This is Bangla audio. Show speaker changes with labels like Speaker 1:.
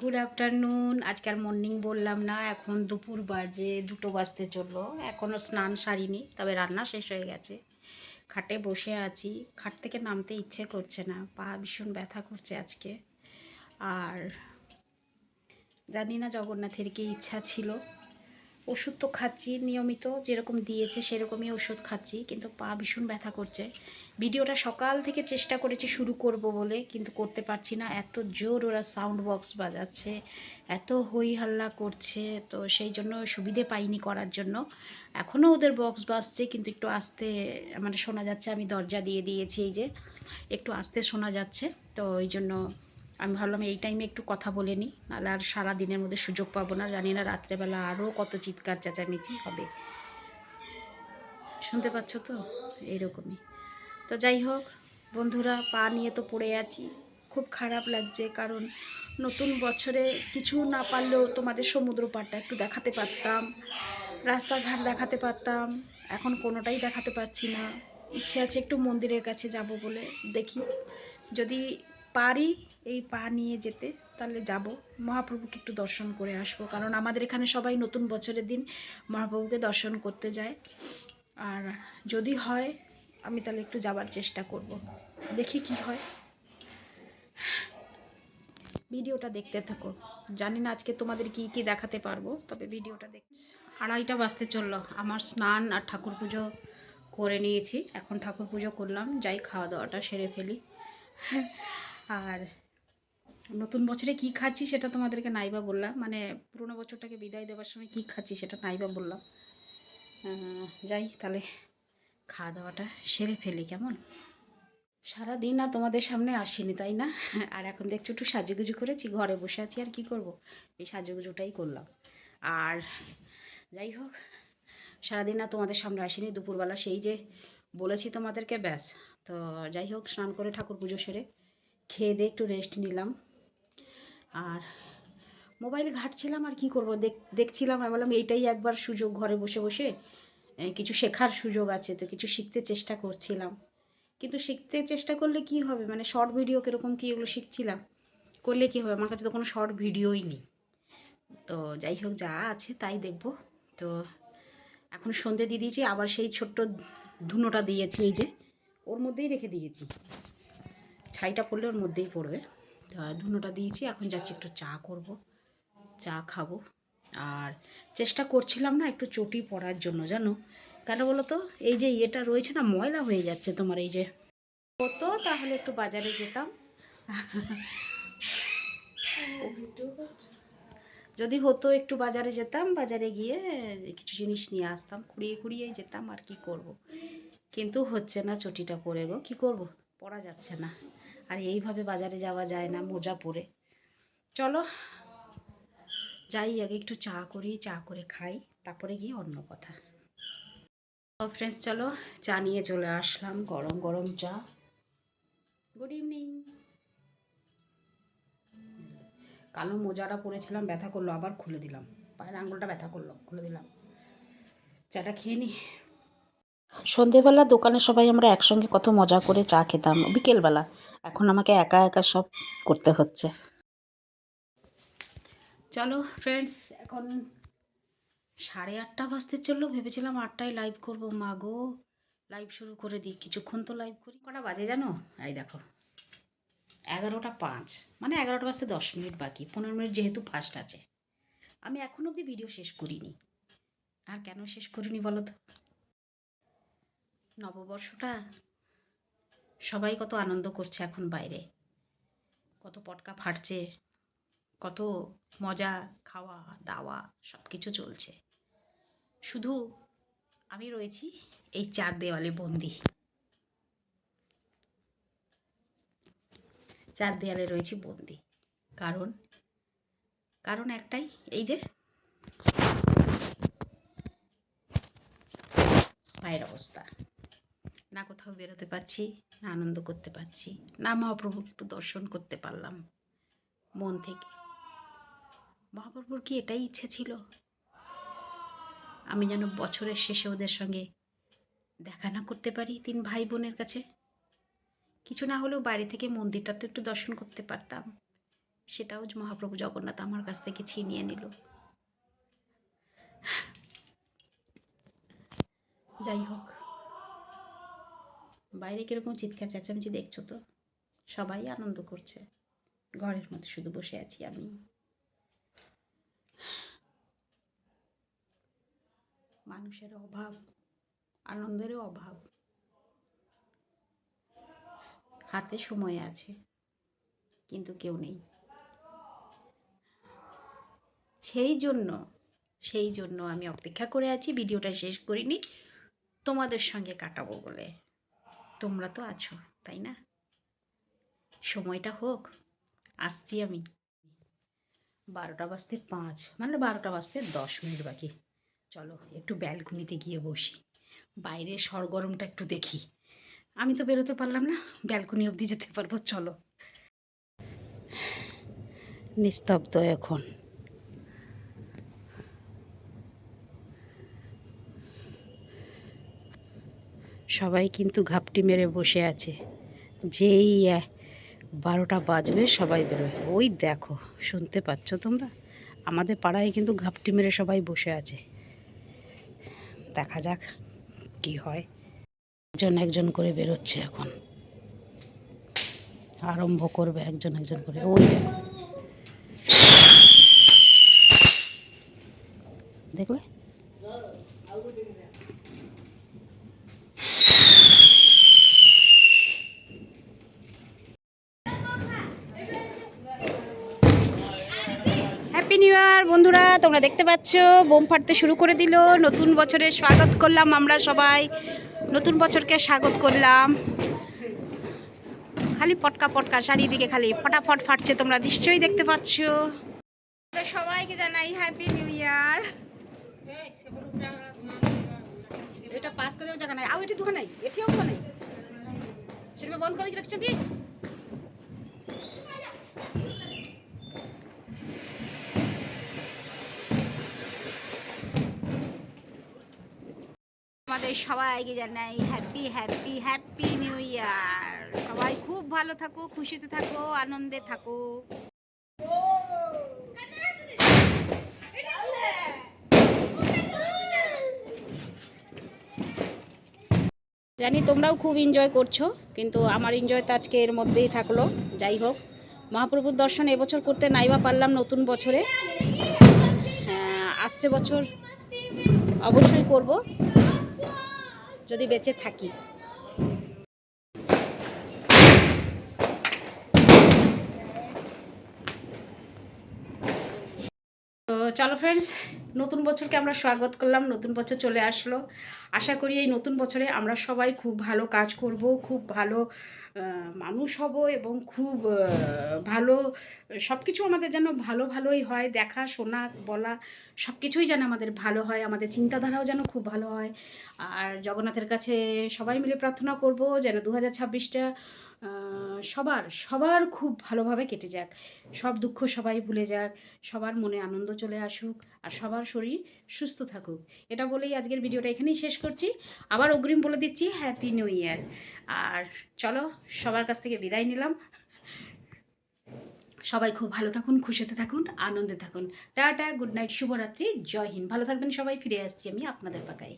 Speaker 1: গুড আফটারনুন আজকে আর মর্নিং বললাম না, এখন দুপুর বাজে, দুটো বাজতে চলল। এখনও স্নান সারিনি, তবে রান্না শেষ হয়ে গেছে। খাটে বসে আছি। খাট থেকে নামতে ইচ্ছে করছে না, পা ভীষণ ব্যথা করছে আজকে। আর জানি না জগন্নাথের কি ইচ্ছা ছিল। ওষুধ তো খাচ্ছি, নিয়মিত যেরকম দিয়েছে সেরকমই ওষুধ খাচ্ছি, কিন্তু পা ভীষণ ব্যথা করছে। ভিডিওটা সকাল থেকে চেষ্টা করেছি শুরু করব বলে, কিন্তু করতে পারছি না। এত জোর ওরা সাউন্ড বক্স বাজাচ্ছে, এত হই হাল্লা করছে, তো সেই জন্য সুবিধে পাইনি করার জন্য। এখনও ওদের বক্স বাজছে, কিন্তু একটু আস্তে মানে শোনা যাচ্ছে, আমি দরজা দিয়ে দিয়েছি এই যে, একটু আস্তে শোনা যাচ্ছে, তো ওই জন্য আমি ভাবলাম এই টাইমে একটু কথা বলে নিই, নাহলে আর সারা দিনের মধ্যে সুযোগ পাবো না। জানি না রাত্রেবেলা আরও কত চিৎকার চেঁচামেচি হবে। শুনতে পাচ্ছ তো? এইরকমই। তো যাই হোক, বন্ধুরা, পা নিয়ে তো পড়ে আছি। খুব খারাপ লাগছে, কারণ নতুন বছরে কিছু না পারলেও তোমাদের সমুদ্র পাড়টা একটু দেখাতে পারতাম, রাস্তাঘাট দেখাতে পারতাম, এখন কোনোটাই দেখাতে পারছি না। ইচ্ছে আছে একটু মন্দিরের কাছে যাব বলে দেখি। যদি পারি, এই পা নিয়ে যেতে, তাহলে যাব। মহাপ্রভুকে একটু দর্শন করে আসব, কারণ আমাদের এখানে সবাই নতুন বছরের দিন মহাপ্রভুকে দর্শন করতে যায়। আর যদি হয়, আমি তাহলে একটু যাবার চেষ্টা করব। দেখি কি হয়। ভিডিওটা দেখতে থাকো। জানি না আজকে তোমাদের কি কি দেখাতে পারব, তবে ভিডিওটা দেখ। আড়াইটা বাজতে চলল। আমার স্নান আর ঠাকুর পুজো করে নিয়েছি। এখন ঠাকুর পুজো করলাম। যাই খাওয়া দাওয়াটা সেরে ফেলি। আর নতুন বছরে কি খাচ্ছি সেটা তোমাদেরকে নাইবা বললাম। মানে পুরোনো বছরটাকে বিদায় দেওয়ার সময় কি খাচ্ছি সেটা নাইবা বললাম। যাই, তাহলে খাওয়া দাওয়াটা সেরে ফেলি কেমন? সারাদিন আর তোমাদের সামনে আসিনি, তাই না? আর এখন দেখছ একটু সাজুগুজু করেছি, ঘরে বসে আছি, আর কি করব? এই সাজুগুজুটাই করলাম। আর যাই হোক, সারাদিন আর তোমাদের সামনে আসিনি, দুপুরবেলা সেই যে বলেছি তোমাদেরকে, ব্যাস। তো যাই হোক, স্নান করে ঠাকুর পুজো সেরে খেয়ে দিয়ে একটু রেস্ট নিলাম। আর মোবাইল ঘাটছিলাম, আর কি করব? দেখ, দেখছিলাম, আমি বললাম, এইটাই একবার সুযোগ ঘরে বসে বসে কিছু শেখার সুযোগ আছে। তো কিছু শিখতে চেষ্টা করছিলাম। কিন্তু শিখতে চেষ্টা করলে কি হবে? মানে শর্ট ভিডিও কীরকম কী এগুলো শিখছিলাম? করলে কি হবে? আমার কাছে তো কোনো শর্ট ভিডিওই নেই। তো যাই হোক, যা আছে তাই দেখব। তো এখন সন্ধে দিয়ে দিয়েছি, আবার সেই ছোট্ট ধুনোটা দিয়েছি, এই যে, ওর মধ্যেই রেখে দিয়েছি। ছাইটা পড়লে ওর মধ্যেই পড়বে। তা ধুনোটা দিয়েছি, এখন যাচ্ছি একটু চা করব। চা খাব। আর চেষ্টা করছিলাম না একটু চটি পরার জন্য, জানো? কেন বলো তো এই যে ইয়েটা রয়েছে না, ময়লা হয়ে যাচ্ছে তোমার এই যে। হতো, তাহলে একটু বাজারে যেতাম। যদি হতো একটু বাজারে যেতাম, বাজারে গিয়ে কিছু জিনিস নিয়ে আসতাম, কুড়িয়ে কুড়িয়ে যেতাম, আর কি করব। কিন্তু হচ্ছে না চটিটা পরে গো, কি করব? পরা যাচ্ছে না। আর এইভাবে বাজারে যাওয়া যায় না, মোজা পরে। চলো, যাই, আগে একটু চা করি, চা করে খাই, তারপরে গিয়ে অন্য কথা। ফ্রেন্ডস চলো, চা নিয়ে চলে আসলাম, গরম গরম চা। গুড ইভিনিং কালো মোজাটা পরেছিলাম, ব্যথা করল, আবার খুলে দিলাম। পায়ের আঙুলটা ব্যথা করল, খুলে দিলাম। চাটা খেয়ে নি? সন্ধেবেলা দোকানে সবাই আমরা একসঙ্গে কত মজা করে চা খেতাম। বিকেলবেলা। এখন আমাকে একা একা সব করতে হচ্ছে। চলো ফ্রেন্ডস এখন সাড়ে আটটা বাজতে চলল। ভেবেছিলাম আটটায় লাইভ করব। মা গো লাইভ শুরু করে দিই। কিছুক্ষণ তো লাইভ করি। কটা বাজে জানো? এই দেখো, এগারোটা পাঁচ। মানে এগারোটা বাজতে দশ মিনিট বাকি। পনেরো মিনিট যেহেতু ফার্স্ট আছে। আমি এখন অবধি ভিডিও শেষ করিনি। আর কেন শেষ করিনি বলো তো? নববর্ষটা সবাই কত আনন্দ করছে এখন বাইরে। কত পটকা ফাটছে, কত মজা খাওয়া, দাওয়া সব কিছু চলছে। শুধু আমি রয়েছি এই চার দেওয়ালে বন্দি। চার দেয়ালে রয়েছি বন্দি। কারণ কারণ একটাই, এই যে পায়ের অবস্থা। না কোথাও বেরোতে পারছি না আনন্দ করতে পারছি। না মহাপ্রভুকে একটু দর্শন করতে পারলাম মন থেকে। মহাপ্রভুর কি এটাই ইচ্ছে ছিল? আমি যেন বছরের শেষে ওদের সঙ্গে দেখা না করতে পারি তিন ভাই বোনের কাছে। কিছু না হলেও বাইরে থেকে মন্দিরটা তো একটু দর্শন করতে পারতাম। সেটাও মহাপ্রভু জগন্নাথ আমার কাছ থেকে ছিনিয়ে নিল। যাই হোক বাইরে কীরকম চিৎকার চেঁচামেচি দেখছ তো? সবাই আনন্দ করছে। ঘরের মধ্যে শুধু বসে আছি আমি। মানুষের অভাব আনন্দেরও অভাব। হাতে সময় আছে, কিন্তু কেউ নেই। সেই জন্য সেই জন্য আমি অপেক্ষা করে আছি, ভিডিওটা শেষ করিনি। তোমাদের সঙ্গে কাটাবো বলে। তোমরা তো আছো, তাই না? সময়টা হোক, আসছি আমি। বারোটা বাজতে পাঁচ মানে বারোটা বাজতে দশ মিনিট বাকি। চলো, একটু ব্যালকনিতে গিয়ে বসি। বাইরে সরগরমটা একটু দেখি। আমি তো বেরোতে পারলাম না, ব্যালকনি অবধি যেতে পারব, চলো। নিস্তব্ধ এখন। সবাই কিন্তু ঘাপটি মেরে বসে আছে। যেই বারোটা বাজবে, সবাই বেরোয়। ওই দেখো, শুনতে পাচ্ছ তোমরা? আমাদের পাড়ায় কিন্তু ঘাপটি মেরে সবাই বসে আছে। দেখা যাক কি হয়। একজন একজন করে বেরোচ্ছে এখন। আরম্ভ করবে একজন একজন করে। ওই দেখো। দেখলে হ্যাপি নিউ ইয়ার বন্ধুরা, তোমরা দেখতে পাচ্ছ, বোম ফাটতে শুরু করে দিল। নতুন বছরের স্বাগত করলাম আমরা সবাই। নতুন বছরকে স্বাগত করলাম। খালি পটকা পটকা, চারিদিকে খালি ফটাফট ফাটছে, তোমরা নিশ্চয়ই দেখতে পাচ্ছ। সবাইকে জানাই হ্যাপি নিউ ইয়ার এটা পাস জায়গা নাই। আও এটি দোকান নাই, এটিও দোকান নাই। সেটা বন্ধ করে রাখছি আমাদের সবাইকে জানাই happy happy happy new year সবাই খুব ভালো থাকো খুশিতে থাকো আনন্দে থাকো। জানি তোমরাও খুব এনজয় করছ কিন্তু আমার এনজয় তো আজকে এর মধ্যেই থাকল। যাই হোক মহাপ্রভুর দর্শন এবছর করতে নাইবা পারলাম নতুন বছরে। হ্যাঁ, আসছে বছর অবশ্যই করব। যদি বেঁচে থাকি। তো চলো ফ্রেন্ডস নতুন বছরকে আমরা স্বাগত করলাম, নতুন বছর চলে আসলো। আশা করি এই নতুন বছরে আমরা সবাই খুব ভালো কাজ করব, খুব ভালো মানুষ হব এবং খুব ভালো সব কিছু আমাদের যেন ভালো ভালোই হয়, দেখা, শোনা, বলা সব কিছুই যেন আমাদের ভালো হয়, আমাদের চিন্তাধারাও যেন খুব ভালো হয়। আর জগন্নাথের কাছে সবাই মিলে প্রার্থনা করব যেন দু হাজার ছাব্বিশটা সবার সবার খুব ভালোভাবে কেটে যাক। সব দুঃখ সবাই ভুলে যাক, সবার মনে আনন্দ চলে আসুক, আর সবার শরীর সুস্থ থাকুক। এটা বলেই আজকের ভিডিওটা এখানেই শেষ করছি। আবার অগ্রিম বলে দিচ্ছি হ্যাপি নিউ ইয়ার আর চলো, সবার কাছ থেকে বিদায় নিলাম। সবাই খুব ভালো থাকুন, খুশিতে থাকুন, আনন্দে থাকুন। টাটা, গুড নাইট, শুভরাত্রি, জয় হিন্দ। ভালো থাকবেন সবাই, ফিরে আসছি আমি আপনাদের পাকায়।